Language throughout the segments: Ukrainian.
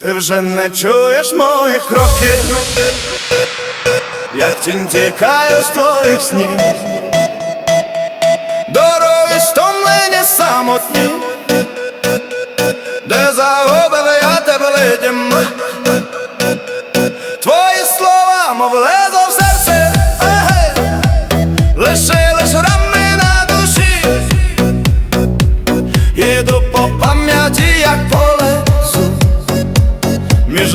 Ти вже не чуєш моїх кроків, як тінь тікаю з твоїх снів, дороги стомлені самотні, де загубив я тебе летім Твої слова, мов лезо в серце, егей,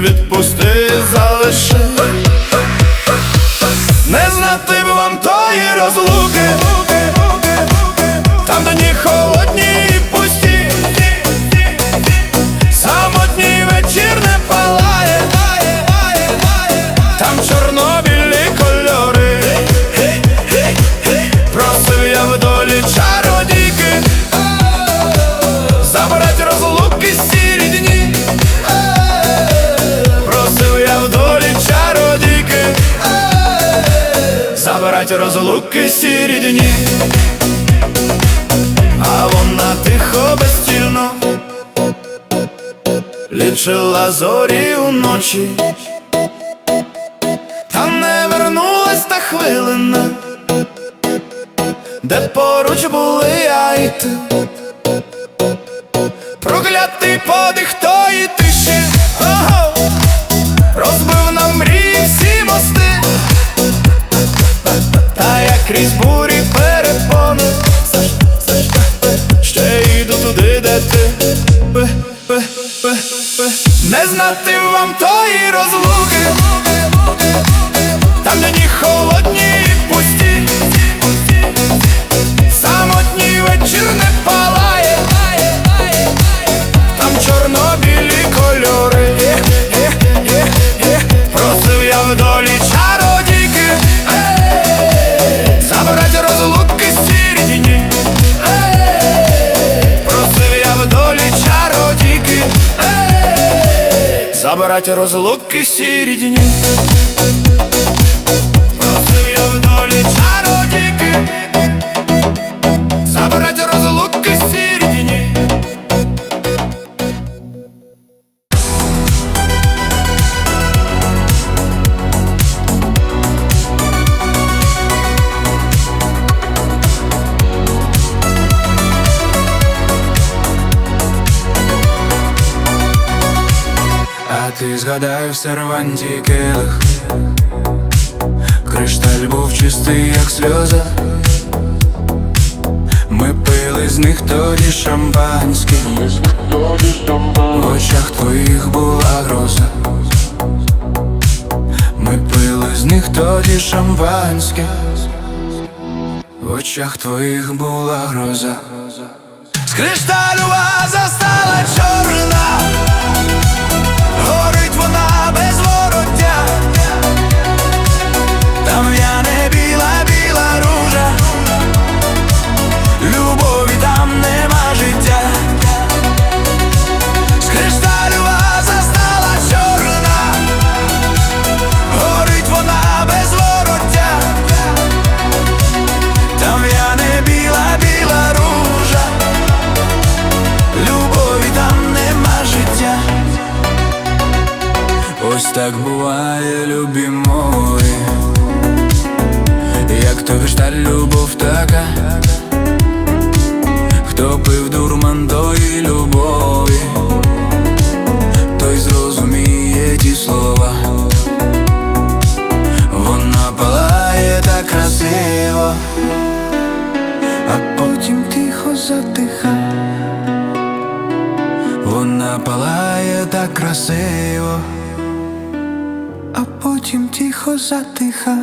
відпусти залиши. Не знати б вам тої розлуки Лічила зорі уночі Та не вернулась та хвилина Де поруч були я і ти Проклятий подих тої тиші! Розбив нам мрії всі мости. Та я крізь бурі Забрать розлуки сірі дні ти згадай в серванті келих. Кришталь був чистий, як сльоза. Ми пили з них тоді шампанське. В очах твоїх була гроза. Ми пили з них тоді шампанське. В очах твоїх була гроза. З кришталю ваза стала чорна так красиво а потім тихо затиха.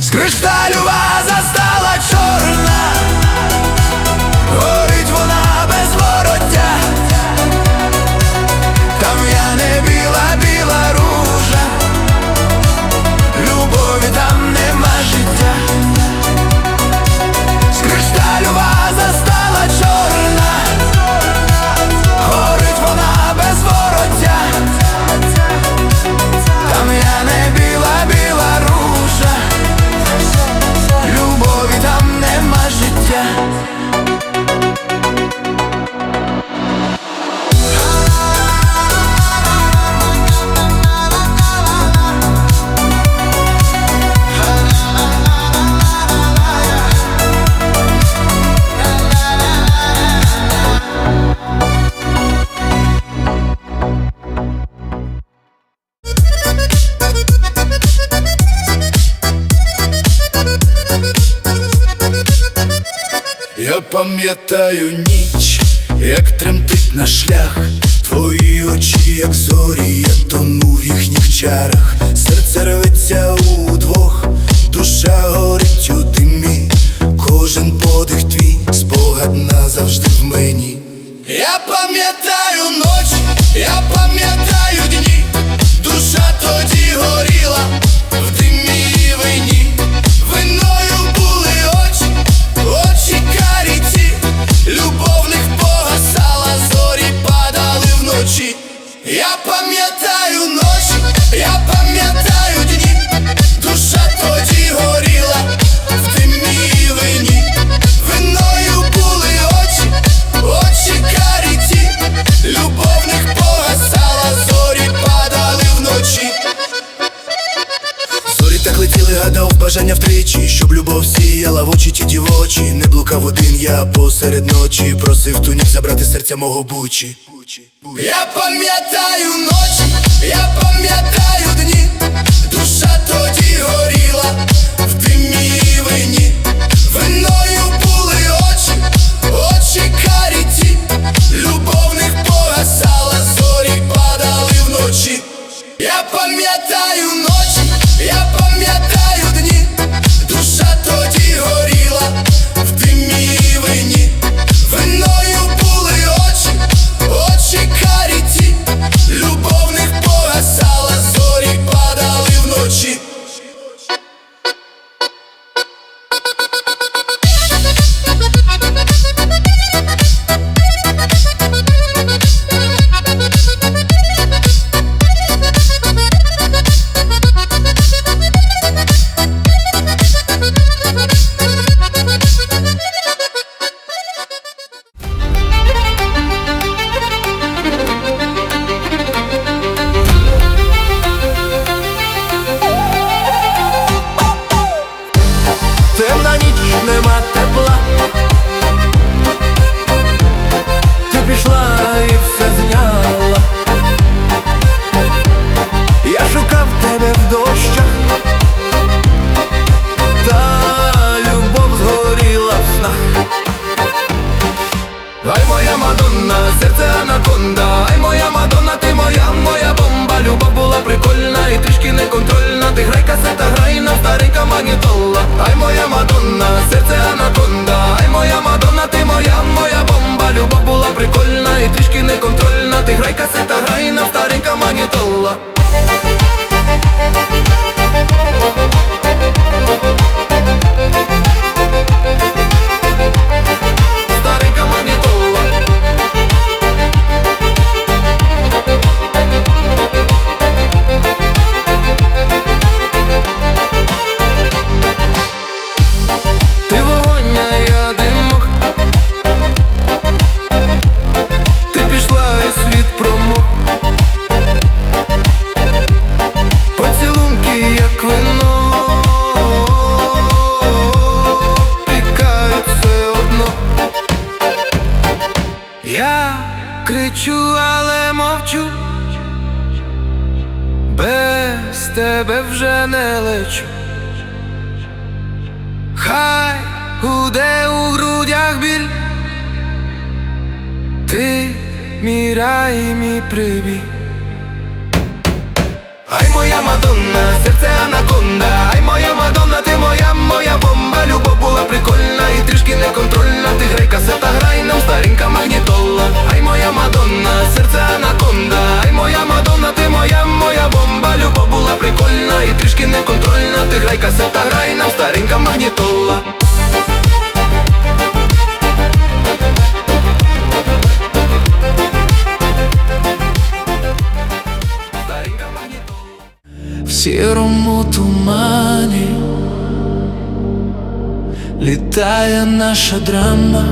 З кришталю ваза стала чорна пам'ятаю ніч, як тремтить на шлях, твої очі, як зорі, я тону в їхніх чарах, серце рветься удвох, душа горить у димі, кожен подих твій, спогад назавжди в мені. Я пам'ятаю серед ночі Просив тунік забрати серця мого бучі. Я пам'ятаю ночі, я пам'ятаю була. наша драма,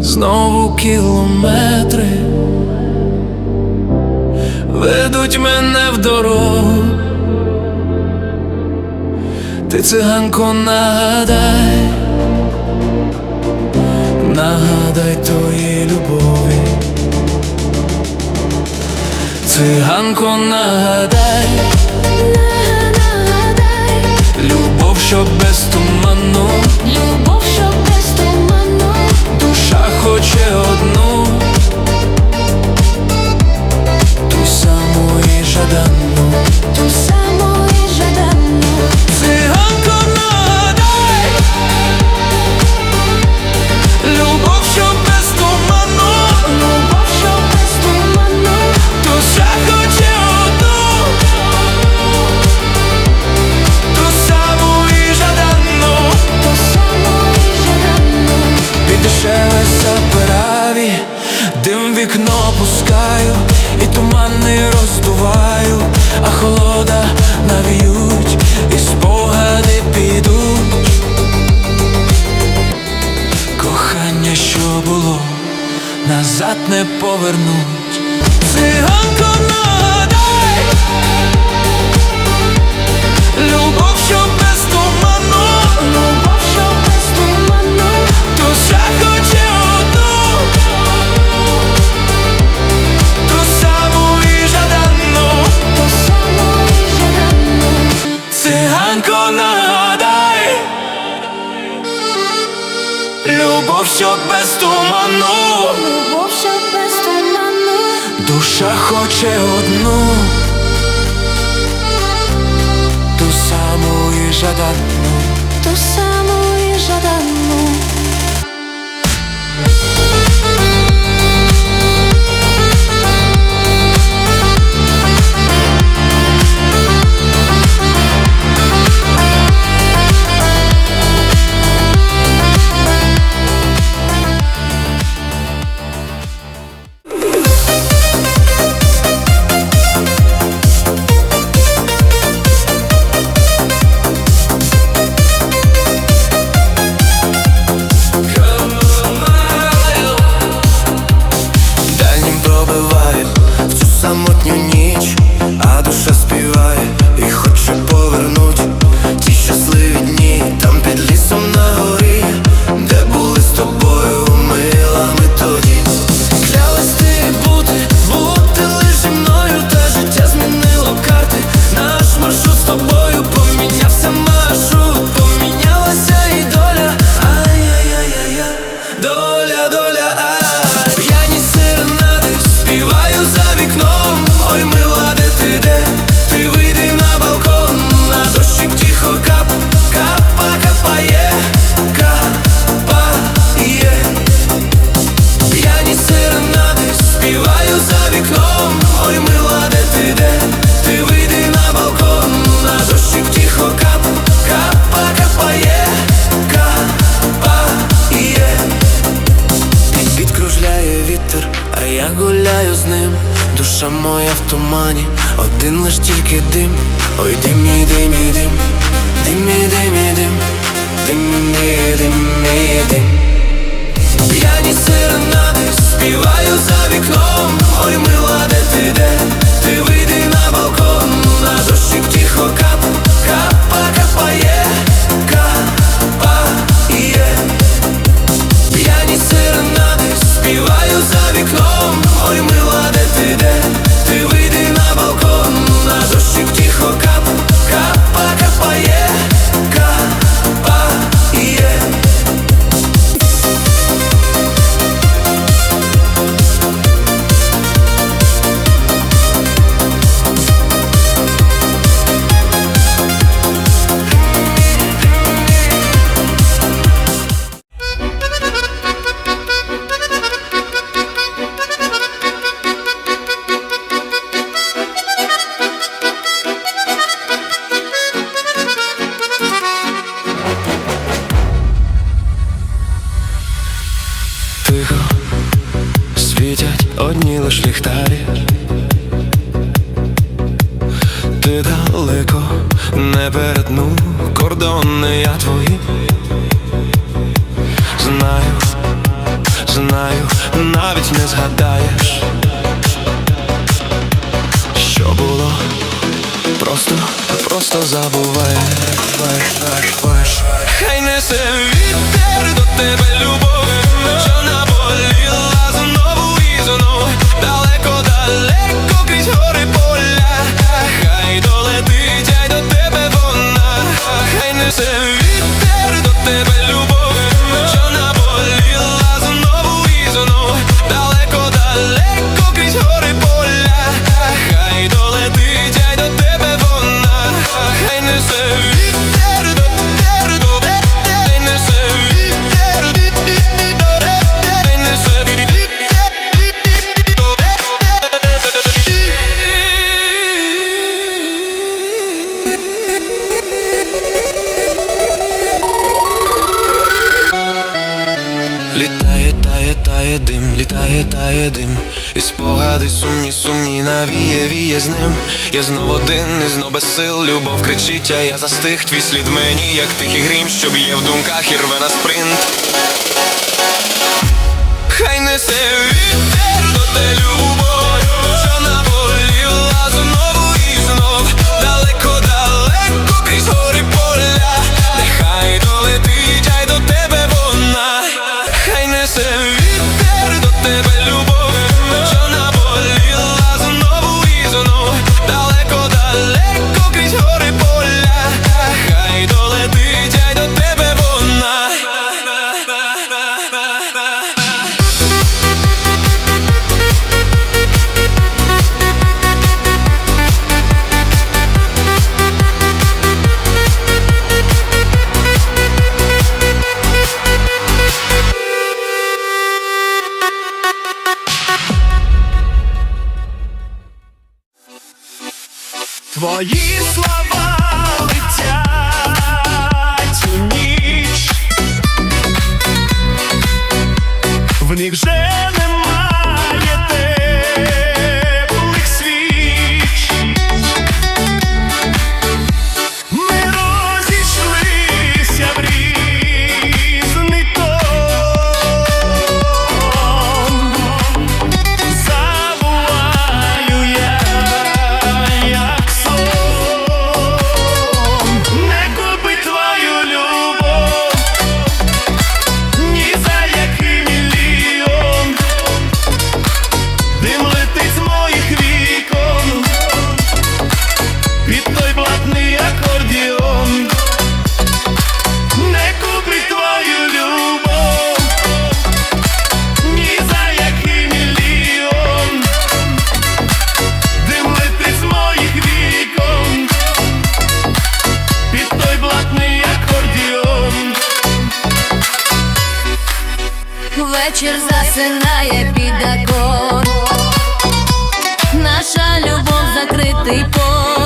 знову кілометри ведуть мене в дорогу, ти циганко нагадай, нагадай тої любові, циганко нагадай. любов, Що без туму туману, любов, що без туману, душа хоче одну, ту саму і жадану, ту саму. ще одну, ту саму і жадану, ту саму. тумані, один лиш тільки дим, ой дим, і дим, і дим, дим, і дим, і дим, дим, і дим, мій дим. одні лиш ліхтарі. Ти далеко не перетну кордони я твої. Знаю, знаю, навіть не згадаєш Що було, просто, просто забуваєш Хай несе вітер до тебе любов, що на болі don't know. сил, любов кричить, а я застиг твій слід мені, як тихий грім, що б'є в думках і рве на спринт. Хай несе вітер до те любов. вечір засинає під Наша любов закритий пол.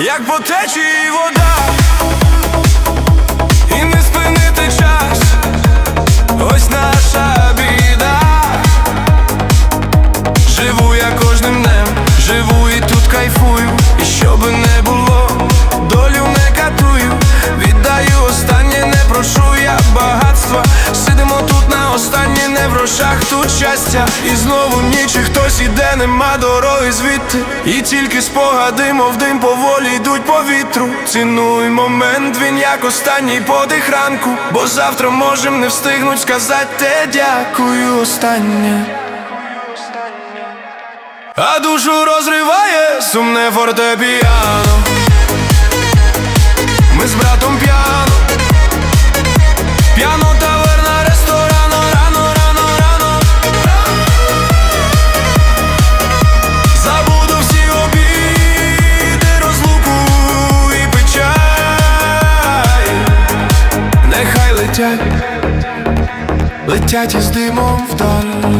як по течії вода. останній не в рошах, тут щастя, і знову ніч хтось іде, нема дороги звідти. І тільки спогади, мов дим поволі йдуть по вітру. Цінуй момент, він як останній подих ранку, бо завтра можем не встигнуть сказати те дякую, останнє. А душу розриває сумне фортепіано. Ми з братом п'яно летять із димом вдаль,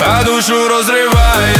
а душу розриває.